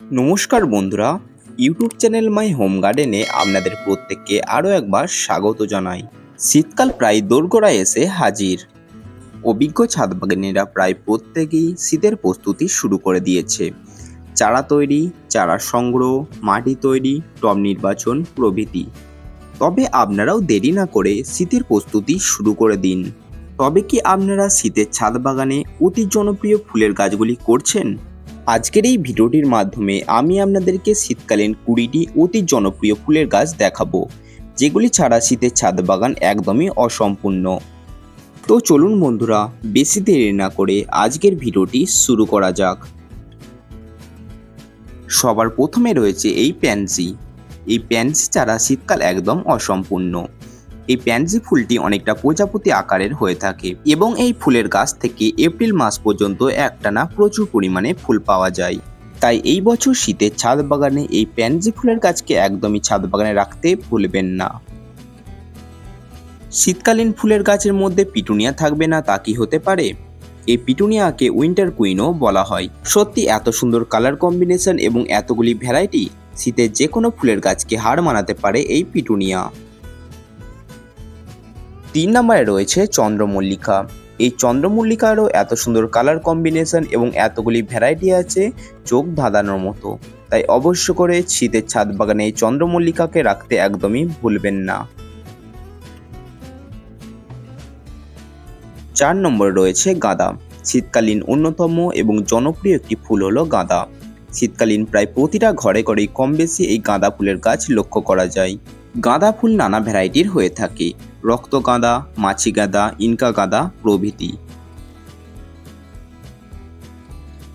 নমস্কার বন্ধুরা, YouTube channel my home গার্ডেনে আপনাদের প্রত্যেককে আরও একবার স্বাগত জানাই। শীতকাল প্রায় দোরগোড়ায় এসে হাজির। অভিজ্ঞ ছাদ বাগানিরা প্রায় প্রত্যেকেই শীতের প্রস্তুতি শুরু করে দিয়েছে। চারা তৈরি, চারা সংগ্রহ, মাটি তৈরি, টব নির্বাচন প্রভৃতি। তবে আপনারাও দেরি না করে শীতের প্রস্তুতি শুরু করে দিন। তবে কি আপনারা শীতের ছাদ বাগানে অতি জনপ্রিয় ফুলের গাছগুলি করছেন? আজকের এই ভিডিওটির মাধ্যমে আমি আপনাদেরকে শীতকালীন কুড়িটি অতি জনপ্রিয় ফুলের গাছ দেখাবো, যেগুলি ছাড়া শীতের ছাদ বাগান একদমই অসম্পূর্ণ। তো চলুন বন্ধুরা, বেশি দেরি না করে আজকের ভিডিওটি শুরু করা যাক। সবার প্রথমে রয়েছে এই প্যান্সি। এই প্যান্সি ছাড়া শীতকাল একদম অসম্পূর্ণ। এই প্যান্সি ফুলটি অনেকটা প্রজাপতি আকারের হয়ে থাকে এবং এই ফুলের গাছ থেকে এপ্রিল মাস পর্যন্ত একটানা প্রচুর পরিমাণে ফুল পাওয়া যায়। তাই এই বছর শীতের ছাদ বাগানে এই প্যান্সি ফুলের গাছকে একদমই ছাদ বাগানে রাখতে ভুলবেন না। শীতকালীন ফুলের গাছের মধ্যে পিটুনিয়া থাকবে না তা কি হতে পারে? এই পিটুনিয়াকে উইন্টার কুইনও বলা হয়। সত্যি এত সুন্দর কালার কম্বিনেশন এবং এতগুলি ভ্যারাইটি শীতের যে কোনো ফুলের গাছকে হার মানাতে পারে এই পিটুনিয়া। তিন নম্বরে রয়েছে চন্দ্রমল্লিকা। এই চন্দ্রমল্লিকারও এত সুন্দর কালার কম্বিনেশন এবং এতগুলি ভ্যারাইটি আছে চোখ ধাঁধানোর মতো। তাই অবশ্য করে শীতের ছাদ বাগানে এই চন্দ্রমল্লিকাকে রাখতে একদমই ভুলবেন না। চার নম্বরে রয়েছে গাঁদা। শীতকালীন অন্যতম এবং জনপ্রিয় একটি ফুল হলো গাঁদা। শীতকালীন প্রায় প্রতিটা ঘরে ঘরেই কম বেশি এই গাঁদা ফুলের গাছ লক্ষ্য করা যায়। গাঁদা ফুল নানা ভ্যারাইটির হয়ে থাকে। রক্ত গাঁদা, মাছি গাঁদা, ইনকা গাঁদা প্রভৃতি।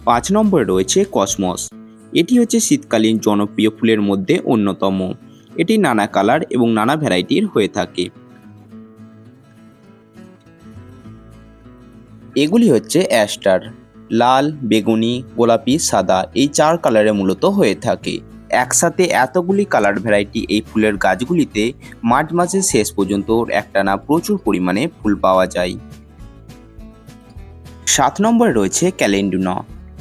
পাঁচ নম্বরে রয়েছে কসমস। এটি হচ্ছে শীতকালীন জনপ্রিয় ফুলের মধ্যে অন্যতম। এটি নানা কালার এবং নানা ভ্যারাইটির হয়ে থাকে। এগুলি হচ্ছে অ্যাস্টার। লাল, বেগুনি, গোলাপি, সাদা এই চার কালারে মূলত হয়ে থাকে। একসাথে এতগুলি কালার ভ্যারাইটি এই ফুলের গাছগুলিতে মার্চ মাসের শেষ পর্যন্ত একটানা প্রচুর পরিমাণে ফুল পাওয়া যায়। সাত নম্বরে রয়েছে ক্যালেন্ডুনা।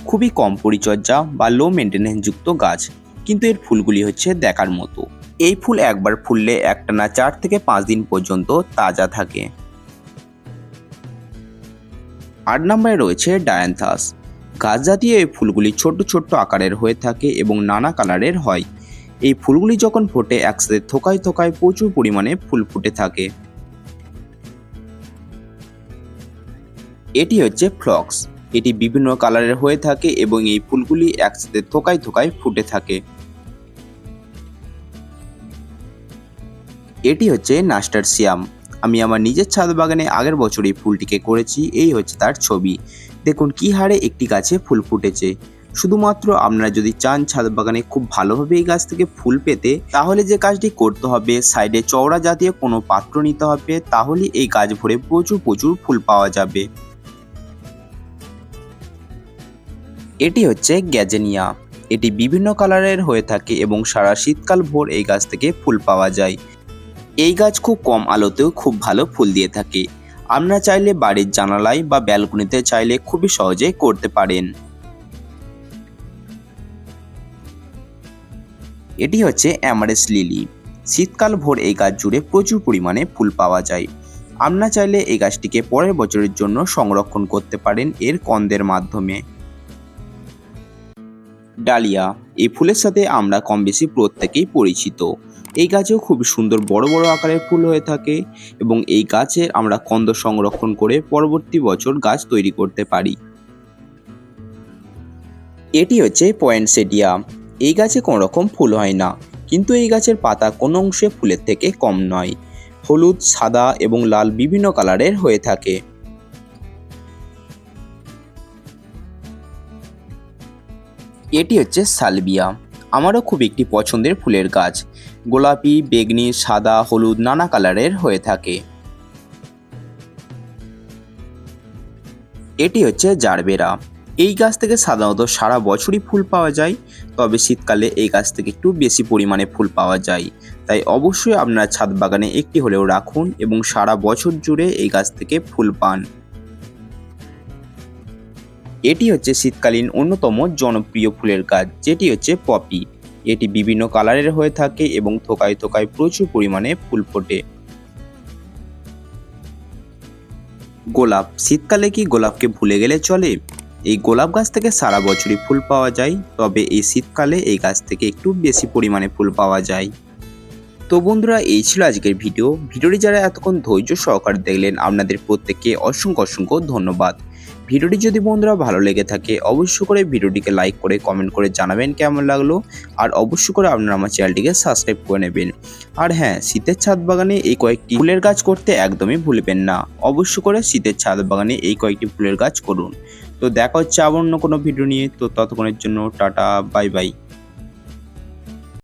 খুবই কম পরিচর্যা বা লো মেনটেন্যান্স যুক্ত গাছ, কিন্তু এর ফুলগুলি হচ্ছে দেখার মতো। এই ফুল একবার ফুললে একটানা চার থেকে পাঁচ দিন পর্যন্ত তাজা থাকে। আট নম্বরে রয়েছে ডায়ান্থাস। গাছ জাতীয় এই ফুলগুলি ছোট্ট ছোট্ট আকারের হয়ে থাকে এবং নানা কালারের হয়। এই ফুলগুলি যখন ফোটে, একসাথে থোকায় থোকায় প্রচুর পরিমাণে ফুল ফুটে থাকে। এটি হচ্ছে ফ্লক্স। এটি বিভিন্ন কালারের হয়ে থাকে এবং এই ফুলগুলি একসাথে থোকায় থোকায় ফুটে থাকে। এটি হচ্ছে নাস্টার সিয়াম আমি আমার নিজের ছাদ বাগানে আগের বছর এই ফুলটিকে করেছি, এই হচ্ছে তার ছবি। দেখুন কি হারে একটি গাছে ফুল ফুটেছে। শুধুমাত্র আপনারা যদি চান ছাদ বাগানে খুব ভালোভাবে এই গাছ থেকে ফুল পেতে, তাহলে যে কাজটি করতে হবে, সাইডে চওড়া জাতীয় কোনো পাত্র নিতে হবে তাহলে এই গাছ ভরে প্রচুর প্রচুর ফুল পাওয়া যাবে। এটি হচ্ছে গ্যাজেনিয়া। এটি বিভিন্ন কালারের হয়ে থাকে এবং সারা শীতকাল ভোর এই গাছ থেকে ফুল পাওয়া যায়। এই গাছ খুব কম আলোতেও খুব ভালো ফুল দিয়ে থাকে। আপনারা চাইলে বাড়ির জানালায় বা ব্যালকনিতে চাইলে খুবই সহজে করতে পারেন। এটি হচ্ছে অ্যামারেস লিলি। শীতকাল ভোর এই গাছ জুড়ে প্রচুর পরিমাণে ফুল পাওয়া যায়। আপনারা চাইলে এই গাছটিকে পরের বছরের জন্য সংরক্ষণ করতে পারেন এর কন্দের মাধ্যমে। ডালিয়া এই ফুলের সাথে আমরা কম বেশি প্রত্যেকেই পরিচিত। এই গাছেও খুব সুন্দর বড় বড় আকারের ফুল হয়ে থাকে এবং এই গাছের আমরা কন্দ সংরক্ষণ করে পরবর্তী বছর গাছ তৈরি করতে পারি। এটি হচ্ছে পয়েন্টসেডিয়া। এই গাছে কোনো রকম ফুল হয় না, কিন্তু এই গাছের পাতা কোনো অংশে ফুলের থেকে কম নয়। হলুদ, সাদা এবং লাল বিভিন্ন কালারের হয়ে থাকে। এটি হচ্ছে সালবিয়া। আমারও খুব একটি পছন্দের ফুলের গাছ। গোলাপি, বেগনি, সাদা, হলুদ নানা কালারের হয়ে থাকে। এটি হচ্ছে জারবেরা। এই গাছ থেকে সাধারণত সারা বছরই ফুল পাওয়া যায়, তবে শীতকালে এই গাছ থেকে একটু বেশি পরিমাণে ফুল পাওয়া যায়। তাই অবশ্যই আপনার ছাদ বাগানে একটি হলেও রাখুন এবং সারা বছর জুড়ে এই গাছ থেকে ফুল পান। এটি হচ্ছে শীতকালীন অন্যতম জনপ্রিয় ফুলের গাছ, যেটি হচ্ছে পপি। এটি বিভিন্ন কালারের হয়ে থাকে এবং থোকায় থোকায় প্রচুর পরিমাণে ফুল ফোটে। গোলাপ। শীতকালে কি গোলাপকে ভুলে গেলে চলে? এই গোলাপ গাছ থেকে সারা বছরই ফুল পাওয়া যায়, তবে এই শীতকালে এই গাছ থেকে একটু বেশি পরিমাণে ফুল পাওয়া যায়। তো বন্ধুরা, এই ছিল আজকের ভিডিও। ভিডিওটি যারা এতক্ষণ ধৈর্য সহকারে দেখলেন, আপনাদের প্রত্যেককে অসংখ্য অসংখ্য ধন্যবাদ। ভিডিওটি যদি বন্ধুরা ভালো লেগে থাকে, অবশ্যই করে ভিডিওটিকে লাইক করে কমেন্ট করে জানাবেন কেমন লাগল। আর অবশ্যই করে আপনারা আমার চ্যানেলটিকে সাবস্ক্রাইব করে নেবেন। আর হ্যাঁ শীতের ছাদ বাগানে এই কয়েকটি ফুলের গাছ করতে একদমই ভুলবেন না। অবশ্যই করে শীতের ছাদ বাগানে এই কয়েকটি ফুলের গাছ করুন। তো দেখা হচ্ছে আবার অন্য কোনো ভিডিও নিয়ে। তো ততক্ষণের জন্য টাটা বাই বাই